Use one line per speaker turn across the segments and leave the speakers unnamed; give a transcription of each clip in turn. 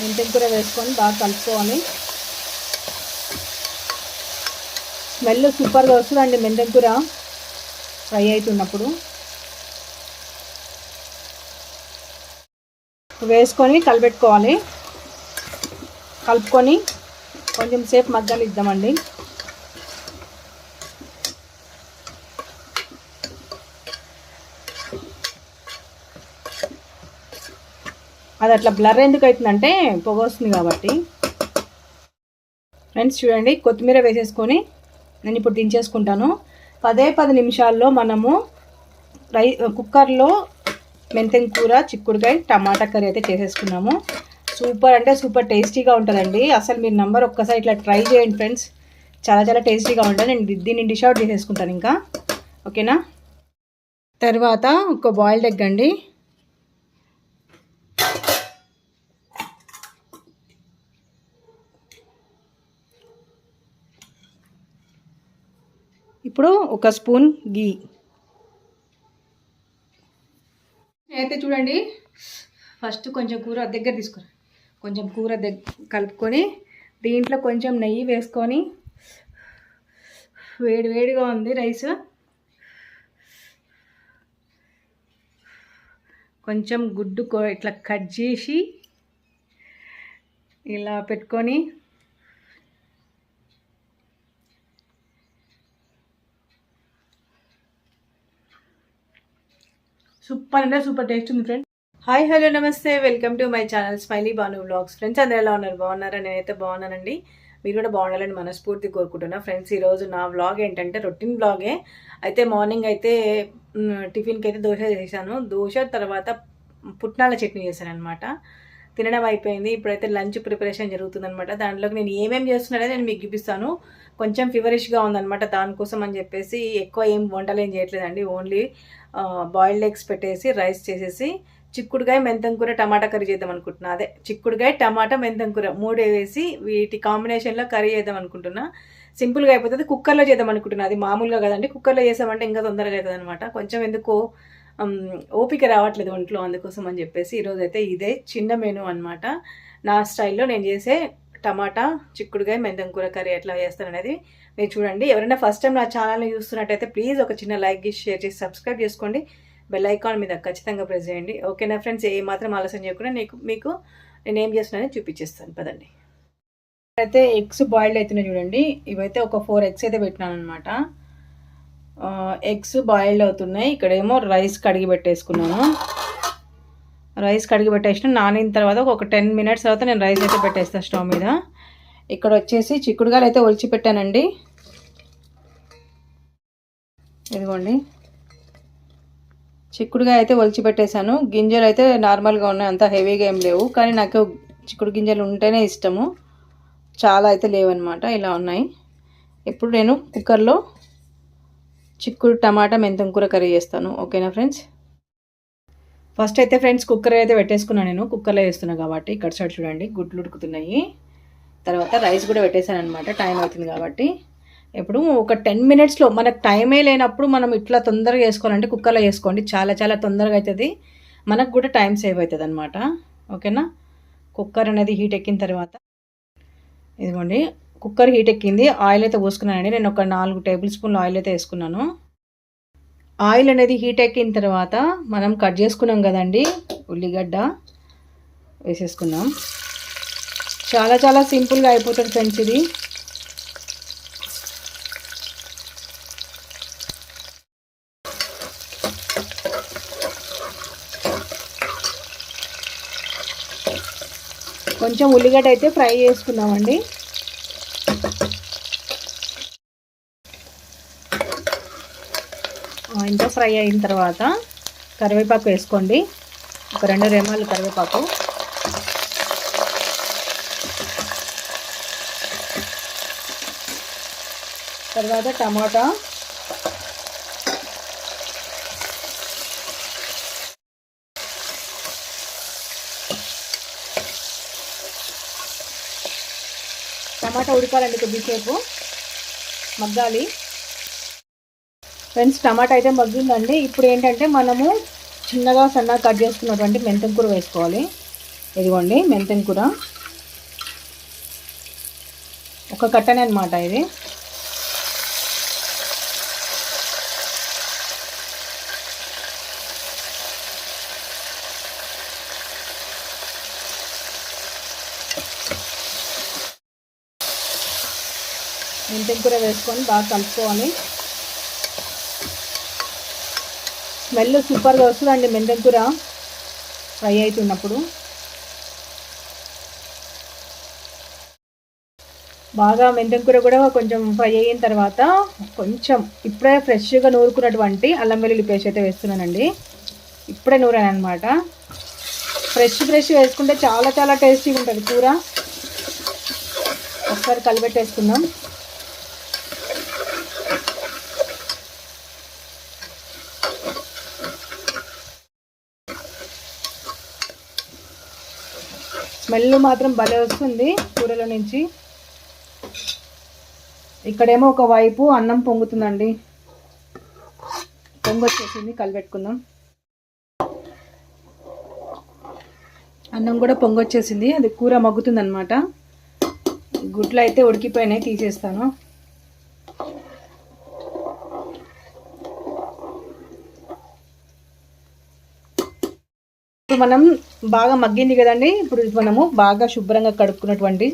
మెంతం కూర వేసుకొని బాగా కలుపుకోవాలి. స్మెల్ సూపర్గా వస్తుందండి మెంతం కూర ఫ్రై అవుతున్నప్పుడు. వేసుకొని కలిపెట్టుకోవాలి కలుపుకొని కొంచెం సేపు మగ్గలు ఇద్దామండి అది అట్లా బ్లర్ ఎందుకు అవుతుందంటే పొగ వస్తుంది కాబట్టి. ఫ్రెండ్స్ చూడండి కొత్తిమీర వేసేసుకొని నేను ఇప్పుడు దించేసుకుంటాను. పదే పది నిమిషాల్లో మనము రై కుక్కర్లో మెంతెం కూర చిక్కుడుకాయ టమాటా కర్రీ అయితే చేసేసుకున్నాము. సూపర్ అంటే సూపర్ టేస్టీగా ఉంటుందండి. అసలు మీరు నంబర్ ఒక్కసారి ఇట్లా ట్రై చేయండి ఫ్రెండ్స్ చాలా చాలా టేస్టీగా ఉంటుంది. నేను దీన్ని డిష్ అవుట్ చేసేసుకుంటాను ఇంకా. ఓకేనా? తర్వాత ఒక బాయిల్డ్ ఎగ్ అండి. ఇప్పుడు ఒక స్పూన్ గీ. అయితే చూడండి. ఫస్ట్ కొంచెం కూర దగ్గర తీసుకురా. కొంచెం కూర దగ్గర కలుపుకొని దీంట్లో కొంచెం నెయ్యి వేసుకొని వేడి వేడిగా ఉంది రైస్. కొంచెం గుడ్డు ఇట్లా కట్ చేసి ఇలా పెట్టుకొని సూపర్ అంటే సూపర్ టేస్ట్ ఉంది ఫ్రెండ్ హాయ్ హలో నమస్తే. Welcome to my channel smiley Banu blogs friends అందరూ ఎలా ఉన్నారు? బాగున్నారా? నేనైతే బాగున్నానండి. మీరు కూడా బాగుండాలని మనస్ఫూర్తి కోరుకుంటున్నా. ఫ్రెండ్స్ ఈరోజు నా వ్లాగ్ ఏంటంటే రొటీన్ వ్లాగే అయితే మార్నింగ్ అయితే టిఫిన్కి అయితే దోశ చేశాను. దోశ తర్వాత పుట్నాల చట్నీ చేశాను అనమాట తినడం అయిపోయింది. ఇప్పుడైతే లంచ్ ప్రిపరేషన్ జరుగుతుందనమాట దాంట్లోకి నేను ఏమేమి చేస్తున్నాడో నేను మీకు చూపిస్తాను. కొంచెం ఫీవరిష్గా ఉందనమాట దానికోసం అని చెప్పేసి ఎక్కువ ఏం వంటలు ఏం చేయట్లేదండి. ఓన్లీ బాయిల్డ్ ఎగ్స్ పెట్టేసి రైస్ చేసేసి చిక్కుడుకాయ మెంతం కూర టమాటా కర్రీ చేద్దాం అనుకుంటున్నా. అదే చిక్కుడుకాయ టమాటా మెంతం కూర మూడు వేసి వీటి కాంబినేషన్లో కర్రీ చేద్దాం అనుకుంటున్నా. సింపుల్గా అయిపోతుంది. కుక్కర్లో చేద్దాం అనుకుంటున్నా. అది మామూలుగా కదండి. కుక్కర్లో చేసామంటే ఇంకా తొందరగా అవుతుంది అనమాట కొంచెం ఎందుకో ఓపిక రావట్లేదు ఒంట్లో అందుకోసం అని చెప్పేసి ఈరోజు అయితే ఇదే చిన్న మెనూ అనమాట నా స్టైల్లో నేను చేసే టమాటా చిక్కుడుకాయ మెంతం కూర కర్రీ ఎట్లా చేస్తాను అనేది మీరు చూడండి. ఎవరైనా ఫస్ట్ టైం నా ఛానల్ని చూస్తున్నట్టయితే ప్లీజ్ ఒక చిన్న లైక్ చేసి షేర్ చేసి సబ్స్క్రైబ్ చేసుకోండి. బెల్ ఐకాన్ మీద ఖచ్చితంగా ప్రెస్ చేయండి. ఓకేనా ఫ్రెండ్స్ ఏ మాత్రం ఆలస్యం చేయకుండా నీకు మీకు నేను ఏం చేస్తున్నానని చూపించేస్తాను. పదండి. అయితే ఎగ్స్ బాయిల్డ్ అవుతున్నాయి చూడండి. ఇవైతే ఒక ఫోర్ ఎగ్స్ అయితే పెట్టినాను అనమాట ఎగ్స్ బాయిల్డ్ అవుతున్నాయి. ఇక్కడేమో రైస్ కడిగి పెట్టేసుకున్నాను. రైస్ కడిగి పెట్టేసిన. నానిన తర్వాత ఒక టెన్ మినిట్స్ తర్వాత నేను రైస్ అయితే పెట్టేస్తాను స్టవ్ మీద. ఇక్కడ వచ్చేసి చిక్కుడుగాయలు అయితే ఒలిచి పెట్టానండి. ఇదిగోండి. చిక్కుడుగాయ అయితే ఒలిచి పెట్టేశాను. గింజలు అయితే నార్మల్గా ఉన్నాయి. అంత హెవీగా ఏం లేవు. కానీ నాకు చిక్కుడు గింజలు ఉంటేనే ఇష్టము. చాలా అయితే లేవన్నమాట. ఇలా ఉన్నాయి. ఇప్పుడు నేను కుక్కర్లో చిక్కుడు టమాటా మెంతం కూర కర్రీ చేస్తాను. ఓకేనా ఫ్రెండ్స్? ఫస్ట్ అయితే ఫ్రెండ్స్ కుక్కర్ అయితే పెట్టేసుకున్నాను నేను. కుక్కర్లో వేస్తున్నాను కాబట్టి ఇక్కడ సైడ్ చూడండి గుడ్లు ఉడుకుతున్నాయి. తర్వాత రైస్ కూడా పెట్టేశాను అనమాట టైం అవుతుంది కాబట్టి. ఇప్పుడు ఒక టెన్ మినిట్స్లో మనకు టైమే లేనప్పుడు మనం ఇట్లా తొందరగా వేసుకోవాలంటే కుక్కర్లో వేసుకోండి. చాలా చాలా తొందరగా అవుతుంది. మనకు కూడా టైం సేవ్ అవుతుంది అనమాట ఓకేనా? కుక్కర్ అనేది హీట్ ఎక్కిన తర్వాత ఇదిగోండి కుక్కర్ హీట్ ఎక్కింది. ఆయిల్ అయితే పోసుకున్నానండి. నేను ఒక నాలుగు టేబుల్ స్పూన్లు ఆయిల్ అయితే వేసుకున్నాను. ఆయిల్ అనేది హీట్ ఎక్కిన తర్వాత మనం కట్ చేసుకున్నాం కదండి ఉల్లిగడ్డ వేసేసుకున్నాం. చాలా చాలా సింపుల్గా అయిపోతుంది ఫ్రెండ్స్ ఇది. కొంచెం ఉల్లిగడ్డ అయితే ఫ్రై చేసుకున్నామండి. ఇంట్లో ఫ్రై అయిన తర్వాత కరివేపాకు వేసుకోండి. ఒక రెండు రెమ్మలు కరివేపాకు. తర్వాత టమాటా. టమాటా ఉడకాలండి కొద్దిసేపు. మగ్గాలి. ఫ్రెండ్స్ టమాటా అయితే మగ్గిందండి. ఇప్పుడు ఏంటంటే మనము చిన్నగా సన్నగా కట్ చేసుకున్నటువంటి మెంతం కూర వేసుకోవాలి. ఇదిగోండి మెంతెం కూర. ఒక కట్టనే అనమాట ఇది. మెంతం కూర వేసుకొని బాగా కలుపుకోవాలి. స్మెల్ సూపర్గా వస్తుందండి మెంతకూర. కూర ఫ్రై అవుతున్నప్పుడు బాగా మెంతెం కూర కూడా కొంచెం ఫ్రై అయిన తర్వాత కొంచెం ఇప్పుడే ఫ్రెష్గా నూరుకున్నటువంటి అల్లం వెల్లుల్లి పేస్ట్ అయితే వేస్తున్నానండి. ఇప్పుడే నూరాను అనమాట ఫ్రెష్ ఫ్రెష్ వేసుకుంటే చాలా చాలా టేస్టీగా ఉంటుంది కూర. ఒకసారి కలిపెట్టేసుకుందాం. స్మెల్ మాత్రం భలే వస్తుంది కూరలో నుంచి. ఇక్కడేమో ఒక వైపు అన్నం పొంగుతుందండి. పొంగొచ్చేసింది కలిపెట్టుకుందాం అన్నం కూడా పొంగొచ్చేసింది అది కూర మగ్గుతుంది అనమాట గుడ్లు అయితే ఉడికిపోయినాయి తీసేస్తాను. ఇప్పుడు మనం బాగా మగ్గింది కదండి. ఇప్పుడు మనము బాగా శుభ్రంగా కడుక్కున్నటువంటి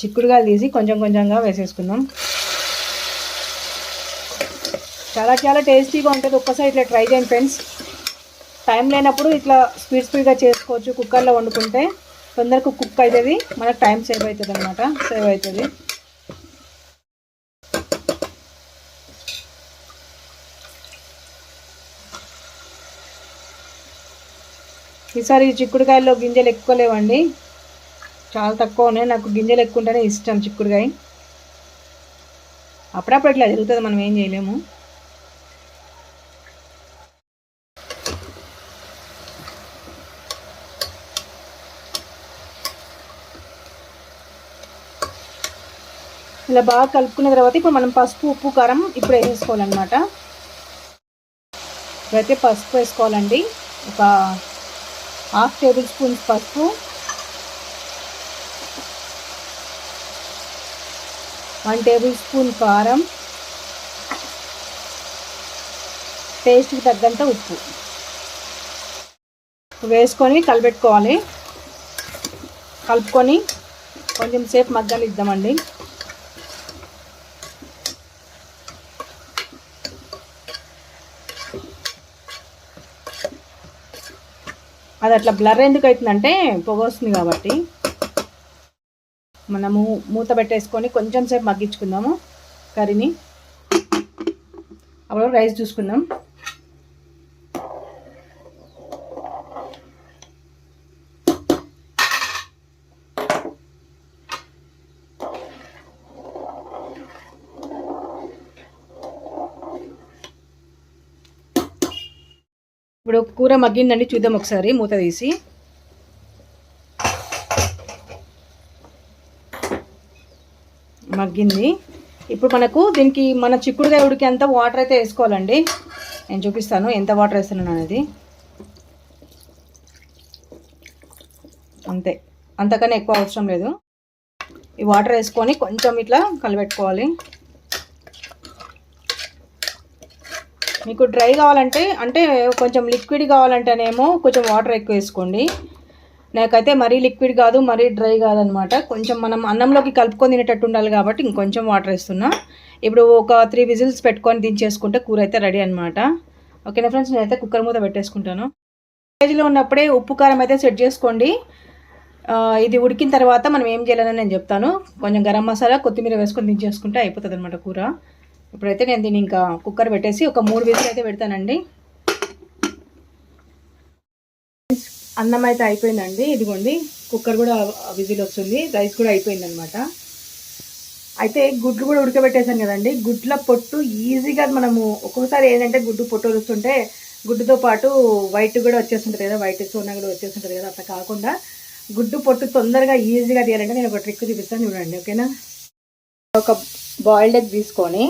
చిక్కుడుగా తీసి కొంచెం కొంచెంగా వేసేసుకుందాం. చాలా చాలా టేస్టీగా ఉంటుంది. ఒక్కసారి ఇట్లా ట్రై చేయండి ఫ్రెండ్స్. టైం లేనప్పుడు ఇట్లా స్పీడ్ స్పీడ్గా చేసుకోవచ్చు. కుక్కర్లో వండుకుంటే తొందరగా కుక్ అవుతుంది. మనకు టైం సేవ్ అవుతుంది అనమాట సేవ్ అవుతుంది. ఈసారి చిక్కుడుకాయల్లో గింజలు ఎక్కువ లేవండి. చాలా తక్కువ ఉన్నాయి. నాకు గింజలు ఎక్కువ ఉంటేనే ఇష్టం చిక్కుడుకాయ. అప్పుడప్పుడు ఇట్లా జరుగుతుంది మనం ఏం చేయలేము. ఇలా బాగా కలుపుకున్న తర్వాత ఇప్పుడు మనం పసుపు ఉప్పు కారం ఇప్పుడు వేసుకోవాలన్నమాట. ఇప్పుడైతే పసుపు వేసుకోవాలండి. ఒక హాఫ్ టేబుల్ స్పూన్స్ పసుపు. వన్ టేబుల్ స్పూన్ కారం. టేస్ట్కి తగ్గంత ఉప్పు. వేసుకొని కలిపెట్టుకోవాలి కలుపుకొని కొంచెం సేపు మగ్గలు అది అట్లా బ్లర్ ఎందుకు అవుతుందంటే పొగ వస్తుంది కాబట్టి. మనము మూత పెట్టేసుకొని కొంచెం సేపు మగ్గించుకుందాము కర్రీని. అప్పుడు రైస్ చూసుకుందాం. ఇప్పుడు కూర మగ్గిందండి చూద్దాం ఒకసారి మూత తీసి. మగ్గింది. ఇప్పుడు మనకు దీనికి మన చిక్కుడుగా ఉడికి అంత వాటర్ అయితే వేసుకోవాలండి. నేను చూపిస్తాను ఎంత వాటర్ వేస్తున్నాను అనేది. అంతే. అంతకన్నా ఎక్కువ అవసరం లేదు. ఈ వాటర్ వేసుకొని కొంచెం ఇట్లా కలిపెట్టుకోవాలి మీకు డ్రై కావాలంటే అంటే కొంచెం లిక్విడ్ కావాలంటేనేమో కొంచెం వాటర్ ఎక్కువ వేసుకోండి. నాకైతే మరీ లిక్విడ్ కాదు మరీ డ్రై కాదనమాట. కొంచెం మనం అన్నంలోకి కలుపుకొని తినేటట్టు ఉండాలి కాబట్టి ఇంకొంచెం వాటర్ వేస్తున్నా. ఇప్పుడు ఒక త్రీ విజిల్స్ పెట్టుకొని దించేసుకుంటే కూర అయితే రెడీ అనమాట ఓకేనా ఫ్రెండ్స్? నేనైతే కుక్కర్ మూత పెట్టేసుకుంటాను. స్టేజ్లో ఉన్నప్పుడే ఉప్పు కారం అయితే సెట్ చేసుకోండి. ఇది ఉడికిన తర్వాత మనం ఏం చేయాలని నేను చెప్తాను. కొంచెం గరం మసాలా కొత్తిమీర వేసుకొని దించేసుకుంటే అయిపోతుంది అనమాట కూర. ఇప్పుడైతే నేను దీన్ని ఇంకా కుక్కర్ పెట్టేసి ఒక మూడు విజిల్ అయితే పెడతానండి. అన్నం అయితే అయిపోయిందండి. ఇదిగోండి కుక్కర్ కూడా విజిల్ వస్తుంది. రైస్ కూడా అయిపోయిందనమాట. అయితే గుడ్లు కూడా ఉడకబెట్టేశాను కదండి. గుడ్ల పొట్టు ఈజీగా మనము ఒక్కొక్కసారి ఏంటంటే గుడ్డు పొట్టు వస్తుంటే గుడ్డుతో పాటు వైట్ కూడా వచ్చేస్తుంటుంది కదా వైట్ సోనా కూడా వచ్చేస్తుంటుంది కదా అట్లా కాకుండా గుడ్డు పొట్టు తొందరగా ఈజీగా తీయాలంటే నేను ఒక ట్రిక్ చూపిస్తాను చూడండి ఓకేనా? ఒక బాయిల్డ్ ఎగ్ తీసుకొని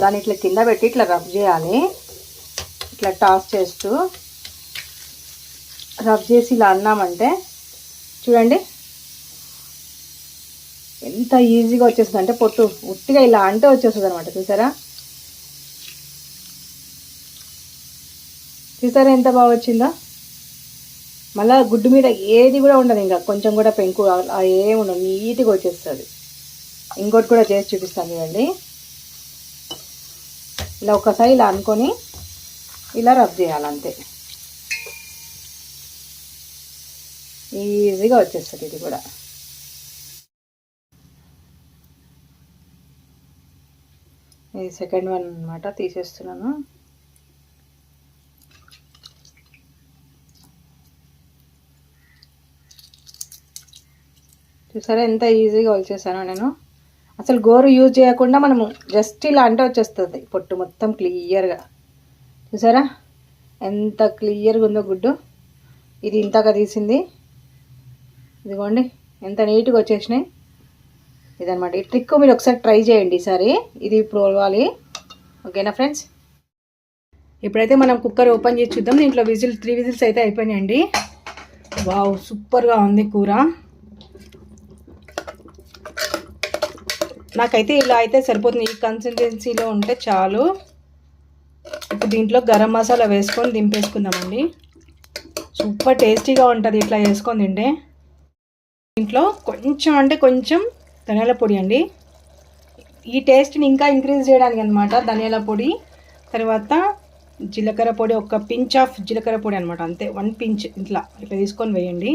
దాన్ని ఇట్లా కింద పెట్టి ఇట్లా రబ్ చేయాలి. ఇట్లా టాస్ చేస్తూ రబ్ చేసి ఇలా అన్నామంటే చూడండి. ఎంత ఈజీగా వచ్చేస్తుంది అంటే పొట్టు ఉట్టిగా ఇలా అంటే వచ్చేస్తుంది అనమాట చూసారా? చూసారా ఎంత బాగా వచ్చిందో? మళ్ళీ గుడ్డు మీద ఏది కూడా ఉండదు ఇంకా. కొంచెం కూడా పెంకు అలా ఏమి ఉండదు నీట్గా వచ్చేస్తుంది. ఇంకోటి కూడా చేసి చూపిస్తాను చూడండి. ఇలా ఒకసారి ఇలా అనుకొని ఇలా రబ్ చేయాలి అంతే ఈజీగా వచ్చేస్తుంది ఇది కూడా. ఇది సెకండ్ వన్ అనమాట తీసేస్తున్నాను. చూసారా ఎంత ఈజీగా వచ్చేసానో నేను. అసలు గోరు యూజ్ చేయకుండా మనము జస్ట్ ఇలా అంటే వచ్చేస్తుంది. పొట్టు మొత్తం క్లియర్గా చూసారా? ఎంత క్లియర్గా ఉందో గుడ్డు. ఇది ఇంతగా తీసింది. ఇదిగోండి ఎంత నీట్గా వచ్చేసినాయి. ఇదనమాట ఈ ట్రిక్ మీరు ఒకసారి ట్రై చేయండి ఈసారి. ఇది పోవాలి ఓకేనా ఫ్రెండ్స్ ఇప్పుడైతే మనం కుక్కర్ ఓపెన్ చేసి చూద్దాం. దీంట్లో విజిల్ త్రీ విజిల్స్ అయితే అయిపోయినాయండి. వావ్ సూపర్గా ఉంది కూర. నాకైతే ఇలా అయితే సరిపోతుంది. ఈ కన్సిస్టెన్సీలో ఉంటే చాలు. ఇప్పుడు దీంట్లో గరం మసాలా వేసుకొని దింపేసుకుందామండి. సూపర్ టేస్టీగా ఉంటుంది ఇట్లా వేసుకొని తింటే. దీంట్లో కొంచెం అంటే కొంచెం ధనియాల పొడి అండి. ఈ టేస్ట్ని ఇంకా ఇంక్రీజ్ చేయడానికి అనమాట ధనియాల పొడి. తర్వాత జీలకర్ర పొడి ఒక పించ్ ఆఫ్ జీలకర్ర పొడి అనమాట అంతే. వన్ పించ్ ఇట్లా ఇట్లా తీసుకొని వేయండి.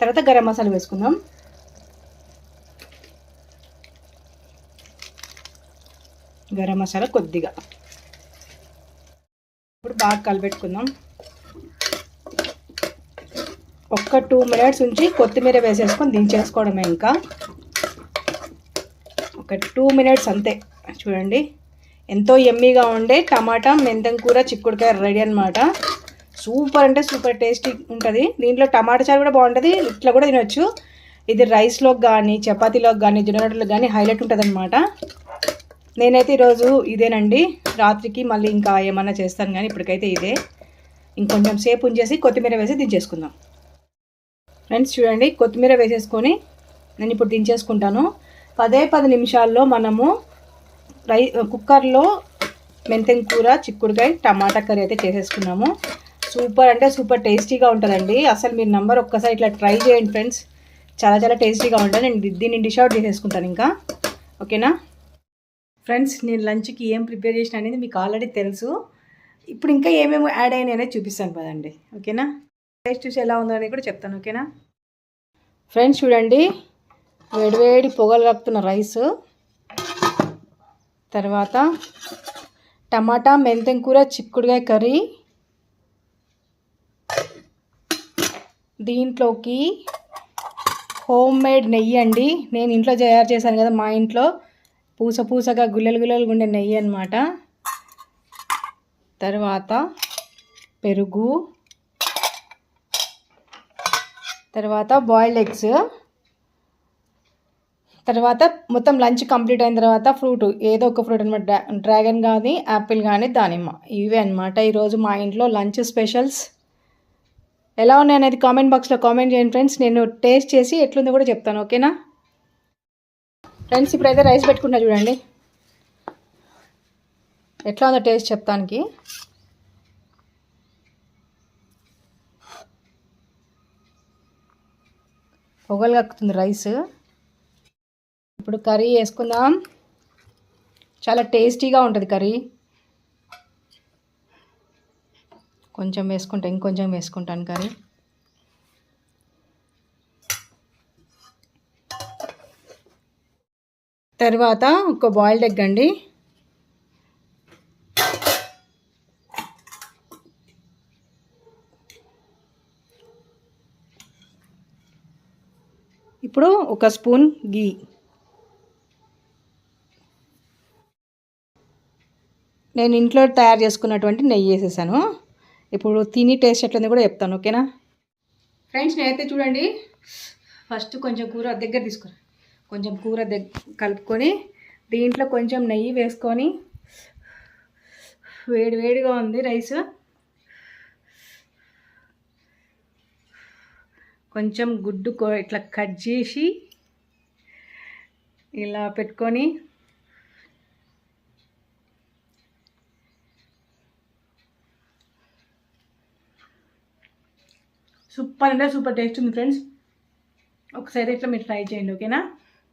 తర్వాత గరం మసాలా వేసుకుందాం. గరం మసాలా కొద్దిగా. ఇప్పుడు బాగా కలిపెట్టుకుందాం ఒక్క టూ మినిట్స్ ఉంచి కొత్తిమీర వేసేసుకొని దించేసుకోవడమే ఇంకా. ఒక టూ మినిట్స్ అంతే. చూడండి. ఎంతో ఎమ్మీగా ఉండే టమాటా మెంతం కూర చిక్కుడుకాయ రెడీ అనమాట సూపర్ అంటే సూపర్ టేస్టీ ఉంటుంది. దీంట్లో టమాటా చారు కూడా బాగుంటుంది. ఇట్లా కూడా తినొచ్చు. ఇది రైస్లోకి కానీ చపాతీలోకి కానీ జొన్నరొట్టెలకు కానీ హైలైట్ ఉంటుంది అనమాట నేనైతే ఈరోజు ఇదేనండి. రాత్రికి మళ్ళీ ఇంకా ఏమన్నా చేస్తాను కానీ ఇప్పటికైతే ఇదే. ఇంకొంచెం సేపు ఉంచేసి కొత్తిమీర వేసి దించేసుకుందాం. ఫ్రెండ్స్ చూడండి కొత్తిమీర వేసేసుకొని నేను ఇప్పుడు దించేసుకుంటాను. పదే పది నిమిషాల్లో మనము రై కుక్కర్లో మెంతెం కూర చిక్కుడుకాయ టమాటా కర్రీ అయితే చేసేసుకున్నాము. సూపర్ అంటే సూపర్ టేస్టీగా ఉంటుందండి. అసలు మీరు నంబర్ ఒక్కసారి ఇట్లా ట్రై చేయండి ఫ్రెండ్స్. చాలా చాలా టేస్టీగా ఉంటుంది. నేను దీన్ని డిష్ అవుట్ చేసేసుకుంటాను ఇంకా. ఓకేనా? ఫ్రెండ్స్ నేను లంచ్కి ఏం ప్రిపేర్ చేసిన అనేది మీకు ఆల్రెడీ తెలుసు. ఇప్పుడు ఇంకా ఏమేమి యాడ్ అయినాయి అనేది చూపిస్తాను పదండి. ఓకేనా? టేస్ట్ చూసి ఎలా ఉందో అనేది కూడా చెప్తాను ఓకేనా? ఫ్రెండ్స్ చూడండి. వేడివేడి పొగలు కప్పుతున్న రైస్. తర్వాత టమాటా మెంతెం కూర చిక్కుడుగాయ కర్రీ. దీంట్లోకి హోమ్ మేడ్ నెయ్యి అండి. నేను ఇంట్లో తయారు చేశాను కదా మా ఇంట్లో. పూస పూసగా గుల్లలు గుల్లలు ఉండే నెయ్యి అనమాట తర్వాత పెరుగు. తర్వాత బాయిల్డ్ ఎగ్స్ తర్వాత మొత్తం లంచ్ కంప్లీట్ అయిన తర్వాత ఫ్రూట్ ఏదో ఒక ఫ్రూట్ అనమాట డ్రాగన్ కానీ యాపిల్ కానీ దానిమ్మ. ఇవే అనమాట ఈరోజు మా ఇంట్లో లంచ్ స్పెషల్స్. ఎలా ఉన్నాయి అనేది కామెంట్ బాక్స్లో కామెంట్ చేయండి ఫ్రెండ్స్. నేను టేస్ట్ చేసి ఎట్లుందో కూడా చెప్తాను. ఓకేనా? ఫ్రెండ్స్ ఇప్పుడైతే రైస్ పెట్టుకుంటా చూడండి. ఎట్లా ఉందో టేస్ట్ చెప్తానికి. పొగలు కక్కుతుంది రైస్. ఇప్పుడు కర్రీ వేసుకుందాం చాలా టేస్టీగా ఉంటుంది కర్రీ. కొంచెం వేసుకుంటా ఇంకొంచెం వేసుకుంటాను కర్రీ. తర్వాత ఒక బాయిల్డ్ ఎగ్ అండి. ఇప్పుడు ఒక స్పూన్ గీ నేను ఇంట్లో తయారు చేసుకున్నటువంటి నెయ్యి వేసేసాను. ఇప్పుడు తిని టేస్ట్ ఎట్లుంది కూడా చెప్తాను ఓకేనా? ఫ్రెండ్స్ నేనైతే చూడండి ఫస్ట్ కొంచెం కూర దగ్గర తీసుకురా. కొంచెం కూర దగ్గర కలుపుకొని దీంట్లో కొంచెం నెయ్యి వేసుకొని వేడి వేడిగా ఉంది రైస్. కొంచెం గుడ్డు కో ఇట్లా కట్ చేసి ఇలా పెట్టుకొని సూపర్ అంటే సూపర్ టేస్ట్ ఉంది ఫ్రెండ్స్. ఒకసారి ఇట్లా మీరు ట్రై చేయండి ఓకేనా?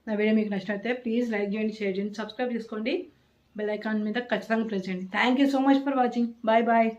నా వీడియో మీకు నచ్చినట్లయితే ప్లీజ్ లైక్ చేయండి షేర్ చేయండి సబ్స్క్రైబ్ చేసుకోండి. బెల్ ఐకాన్ మీద ఖచ్చితంగా ప్రెస్ చేయండి. Thank you so much for watching bye bye